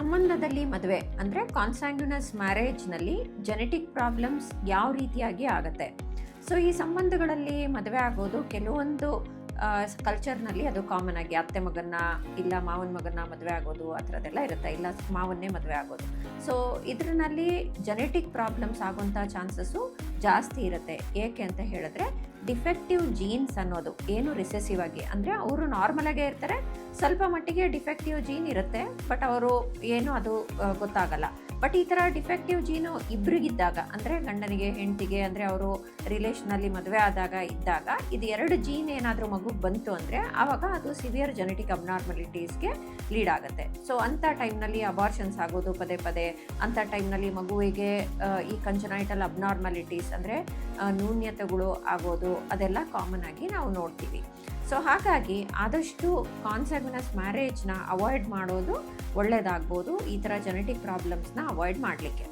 ಸಂಬಂಧದಲ್ಲಿ ಮದುವೆ, ಅಂದರೆ ಕಾನ್ಸಾಂಗ್ಯುನಸ್ ಮ್ಯಾರೇಜ್ನಲ್ಲಿ ಜೆನೆಟಿಕ್ ಪ್ರಾಬ್ಲಮ್ಸ್ ಯಾವ ರೀತಿಯಾಗಿ ಆಗುತ್ತೆ? ಸೊ ಈ ಸಂಬಂಧಗಳಲ್ಲಿ ಮದುವೆ ಆಗೋದು ಕೆಲವೊಂದು ಕಲ್ಚರ್ನಲ್ಲಿ ಅದು ಕಾಮನ್ ಆಗಿ ಅತ್ತೆ ಮಗನ್ನ ಇಲ್ಲ ಮಾವನ ಮಗನ್ನ ಮದುವೆ ಆಗೋದು ಆ ಥರದ್ದೆಲ್ಲ ಇರುತ್ತೆ, ಇಲ್ಲ ಮಾವನ್ನೇ ಮದುವೆ ಆಗೋದು. ಸೊ ಇದರಲ್ಲಿ ಜೆನೆಟಿಕ್ ಪ್ರಾಬ್ಲಮ್ಸ್ ಆಗೋಂಥ ಚಾನ್ಸಸ್ಸು ಜಾಸ್ತಿ ಇರುತ್ತೆ. ಏಕೆ ಅಂತ ಹೇಳಿದ್ರೆ ಡಿಫೆಕ್ಟಿವ್ ಜೀನ್ಸ್ ಅನ್ನೋದು ಏನು ರಿಸೆಸಿವ್ ಆಗಿ ಅಂದರೆ ಅವರು ನಾರ್ಮಲಾಗೇ ಇರ್ತಾರೆ. ಸ್ವಲ್ಪ ಮಟ್ಟಿಗೆ ಡಿಫೆಕ್ಟಿವ್ ಜೀನ್ ಇರುತ್ತೆ. ಬಟ್ ಅವರು ಏನು ಅದು ಗೊತ್ತಾಗಲ್ಲ. ಬಟ್ ಈ ಥರ ಡಿಫೆಕ್ಟಿವ್ ಜೀನು ಇಬ್ಬರಿಗಿದ್ದಾಗ ಅಂದರೆ ಗಂಡನಿಗೆ, ಹೆಂಡತಿಗೆ ಅಂದರೆ ಅವರು ರಿಲೇಷನಲ್ಲಿ ಮದುವೆ ಆದಾಗ, ಇದ್ದಾಗ ಇದು ಎರಡು ಜೀನ್ ಏನಾದರೂ ಮಗುಗೆ ಬಂತು ಅಂದರೆ ಆವಾಗ ಅದು ಸಿವಿಯರ್ ಜೆನೆಟಿಕ್ ಅಬ್ನಾರ್ಮಲಿಟೀಸ್ಗೆ ಲೀಡ್ ಆಗುತ್ತೆ. ಸೊ ಅಂಥ ಟೈಮ್ನಲ್ಲಿ ಅಬಾರ್ಷನ್ಸ್ ಆಗೋದು ಪದೇ ಪದೇ ಅಂಥ ಟೈಮ್ನಲ್ಲಿ ಮಗುವಿಗೆ ಈ ಕಂಜನೈಟಲ್ ಅಬ್ನಾರ್ಮಲಿಟೀಸ್ ಅಂದರೆ ನ್ಯೂನ್ಯತೆಗಳು ಆಗೋದು ಅದೆಲ್ಲ ಕಾಮನ್ ಆಗಿ ನಾವು ನೋಡ್ತೀವಿ. ಸೊ ಹಾಗಾಗಿ ಆದಷ್ಟು ಕಾನ್ಸೆಗ್ನಸ್ ಮ್ಯಾರೇಜ್ನ ಅವಾಯ್ಡ್ ಮಾಡೋದು ಒಳ್ಳೆಯದಾಗ್ಬೋದು ಈ ಥರ ಜೆನೆಟಿಕ್ ಪ್ರಾಬ್ಲಮ್ಸ್ನ ಅವಾಯ್ಡ್ ಮಾಡಲಿಕ್ಕೆ.